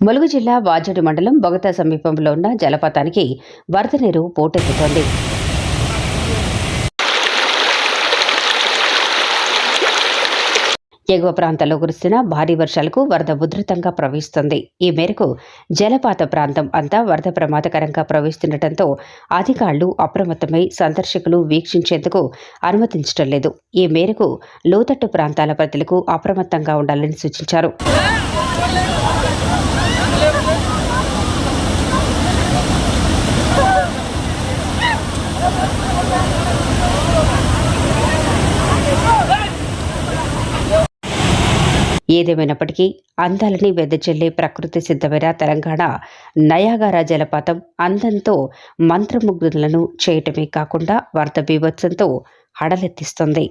ములుగు జిల్లా వాజడు మండలం బొగత సమీపంలో ఉన్న జలపాతానికి వరద నీరు పోటెత్తుతోంది. ఎగువ ప్రాంతాల్లో కురుస్తున్న భారీ వర్షాలకు వరద ఉధృతంగా ప్రవహిస్తుంది. ఈ మేరకు జలపాత ప్రాంతం అంతా వరద ప్రమాదకరంగా ప్రవహిస్తుండటంతో అధికారులు అప్రమత్తమై సందర్శకులు వీక్షించేందుకు అనుమతించడం లేదు. ఈ మేరకు లోతట్టు ప్రాంతాల ప్రజలకు అప్రమత్తంగా ఉండాలని సూచించారు. ఏదేమైనప్పటికీ అందాలని వెదజల్లే ప్రకృతి సిద్ధమైన తెలంగాణ నయాగారా జలపాతం అందంతో మంత్రముగ్ధులను చేయటమే కాకుండా వరద బీభత్సంతో హడలెత్తిస్తుంది.